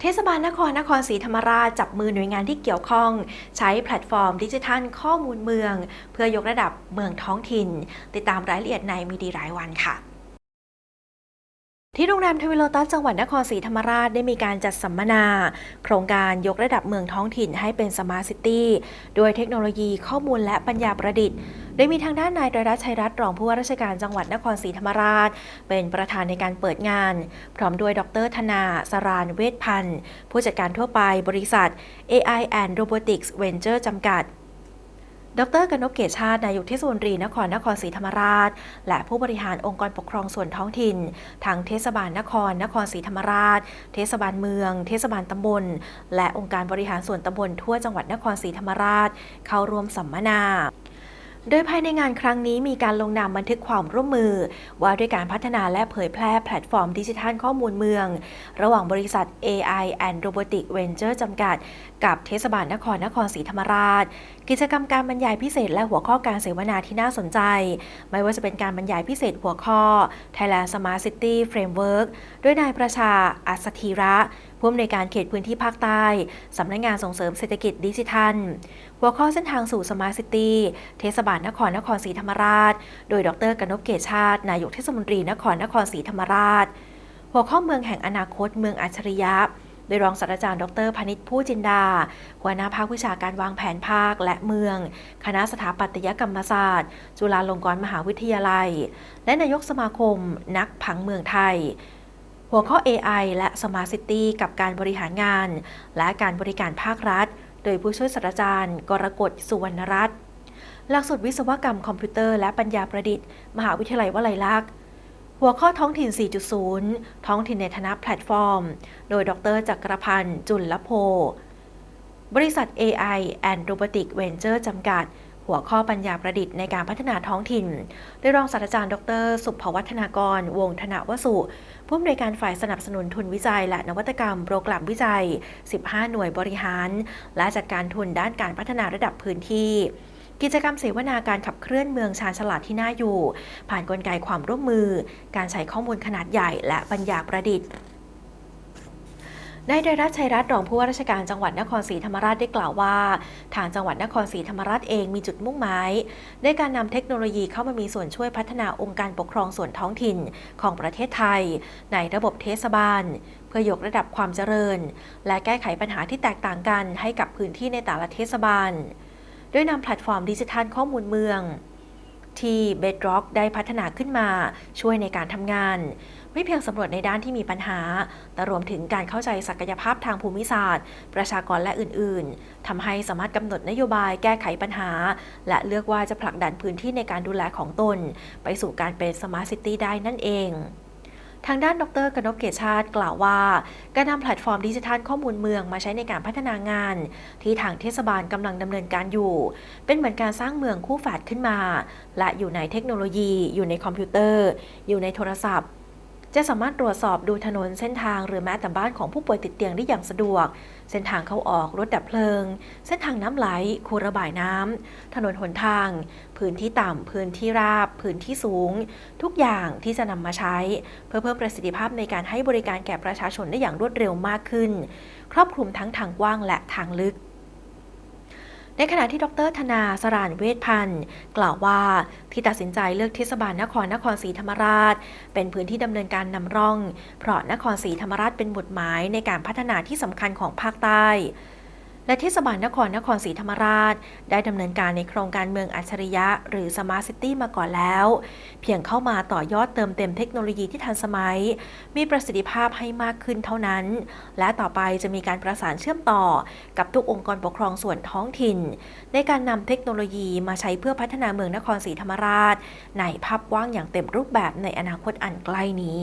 เทศบาลนครนครศรีธรรมราชจับมือหน่วยงานที่เกี่ยวข้อง ใช้แพลตฟอร์มดิจิทัลข้อมูลเมือง เพื่อยกระดับเมืองท้องถิ่น ติดตามรายละเอียดในมีดีรายวันค่ะที่โรงแรมทวิโลตัสจังหวัดนครศรีธรรมราชได้มีการจัดสัมมนา โครงการยกระดับเมืองท้องถิ่นให้เป็นสมาร์ทซิตี้โดยเทคโนโลยีข้อมูลและปัญญาประดิษฐ์ ดยมีทางด้านนายตรรัตน์ชัยรัตน์รองผู้ว่าราชการจังหวัดนครศรีธรรมราช เป็นประธานในการเปิดงาน พร้อมด้วยดรธนาสรานเวชพันธ์ ผู้จัดการทั่วไปบริษัท AI and Robotics Venture จำกัดดรกนกเกชาติ นายกเทศมนตรีนครนครศรีธรรมราช และผู้บริหารองค์กรปกครองส่วนท้องถิ่น ทั้งเทศบาลนครนครศรีธรรมราช เทศบาลเมือง เทศบาลตำบล และองค์การบริหารส่วนตำบลทั่วจังหวัดนครศรีธรรมราช เข้าร่วมสัมมนา โดยภายในงานครั้งนี้มีการลงนามบันทึกความร่วมมือ ว่าด้วยการพัฒนาและเผยแพร่แพลตฟอร์มดิจิทัลข้อมูลเมือง ระหว่างบริษัท AI and Robotic Venture จำกัด กับเทศบาลนครนครศรีธรรมราช กิจกรรมการบรรยายพิเศษและหัวข้อการเสวนาที่น่าสนใจ ไม่ว่าจะเป็นการบรรยายพิเศษหัวข้อ Thailand Smart City Framework ด้วยนายประชาอัศธีระผู้อำนวยการเขตพื้นที่ภาคใต้สำนักงานส่งเสริมเศรษฐกิจดิจิทัล หัวข้อเส้นทางสู่สมาร์ทซิตี้ เทศบาลนครนครศรีธรรมราช โดยดรกนกเกชาติ นายกเทศมนตรีนครนครศรีธรรมราช หัวข้อเมืองแห่งอนาคตเมืองอัจฉริยะ โดยรองศาสตราจารย์ดรพนิษฐ์ผู้จินดา หัวหน้าภาควิชาการวางแผนภาคและเมือง คณะสถาปัตยกรรมศาสตร์ จุฬาลงกรณ์มหาวิทยาลัย และนายกสมาคม นักผังเมืองไทยหัวข้อ AI และ Smart City กับการบริหารงาน และการบริการภาครัฐ โดยผู้ช่วยศาสตราจารย์ กรกฎสุวรรณรัตน์หลักสูตรวิศวกรรมคอมพิวเตอร์และปัญญาประดิษฐ์ มหาวิทยาลัยวลัยลักษณ์หัวข้อท้องถิ่น 4.0 ท้องถิ่นในฐานะแพลตฟอร์ม โดยดรจักรพันธ์ จุลโพ บริษัท AI and Robotic Venture จำกัด หัวข้อปัญญาประดิษฐ์ในการพัฒนาท้องถิ่น โดยรองศาสตราจารย์ ดร สุภวัฒนากร วงธนวสุผู้อำนวยการฝ่ายสนับสนุนทุนวิจัย และนวัตกรรมโปรแกรมวิจัย 15 หน่วยบริหาร และจัดการทุนด้านการพัฒนาระดับพื้นที่กิจกรรมเสวนาการขับเคลื่อนเมืองชาญฉลาดที่น่าอยู่ ผ่านนกลไกความร่วมมือ การใช้ข้อมูลขนาดใหญ่และปัญญาประดิษฐ์ นายไดรัตชัยรัตน์รองผู้ว่าราชการจังหวัดนครศรีธรรมราชได้กล่าวว่า ทางจังหวัดนครศรีธรรมราชเองมีจุดมุ่งหมายในการนำเทคโนโลยีเข้ามามีส่วนช่วยพัฒนาองค์การปกครองส่วนท้องถิ่นของประเทศไทย ในระบบเทศบาล เพื่อยกระดับความเจริญ และแก้ไขปัญหาที่แตกต่างกันให้กับพื้นที่ในแต่ละเทศบาล โดยนำแพลตฟอร์มดิจิทัลข้อมูลเมือง ที่ Bedrock ได้พัฒนาขึ้นมาช่วยในการทำงาน ไม่เพียงสำรวจในด้านที่มีปัญหา แต่รวมถึงการเข้าใจศักยภาพทางภูมิศาสตร์ ประชากรและอื่น ๆ ทำให้สามารถกำหนดนโยบายแก้ไขปัญหา และเลือกว่าจะผลักดันพื้นที่ในการดูแลของตน ไปสู่การเป็นสมาร์ทซิตี้ได้นั่นเอง ทางด้านดรกนกเกชาติกล่าวว่า การนำแพลตฟอร์มดิจิทัลข้อมูลเมืองมาใช้ในการพัฒนางาน ที่ทางเทศบาลกำลังดำเนินการอยู่ เป็นเหมือนการสร้างเมืองคู่แฝดขึ้นมา และอยู่ในเทคโนโลยี อยู่ในคอมพิวเตอร์ อยู่ในโทรศัพท์ จะสามารถตรวจสอบดูถนนเส้นทางหรือแม้แต่บ้านของผู้ป่วยติดเตียงได้อย่างสะดวก เส้นทางเข้าออกรถดับเพลิง เส้นทางน้ำไหล คูระบายน้ำถนนหนทาง พื้นที่ต่ำพื้นที่ราบ พื้นที่สูง ทุกอย่างที่จะนำมาใช้ เพื่อเพิ่มประสิทธิภาพในการให้บริการแก่ประชาชนได้อย่างรวดเร็วมากขึ้น ครอบคลุมทั้งทางกว้างและทางลึก ในขณะที่ดรธนาสรานเวชพันธ์กล่าวว่าที่ตัดสินใจเลือกเทศบาลนครนครศรีธรรมราช เป็นพื้นที่ดำเนินการนำร่อง เพราะนครศรีธรรมราชเป็นบทหมายในการพัฒนาที่สำคัญของภาคใต้ และเทศบาลนครนครศรีธรรมราช ได้ดำเนินการในโครงการเมืองอัจฉริยะ หรือ Smart City มาก่อนแล้ว เพียงเข้ามาต่อยอดเติมเต็มเทคโนโลยีที่ทันสมัย มีประสิทธิภาพให้มากขึ้นเท่านั้น และต่อไปจะมีการประสานเชื่อมต่อ กับทุกองค์กรปกครองส่วนท้องถิ่น ในการนำเทคโนโลยีมาใช้เพื่อพัฒนาเมืองนครศรีธรรมราช ในภาพกว้างอย่างเต็มรูปแบบในอนาคตอันใกล้นี้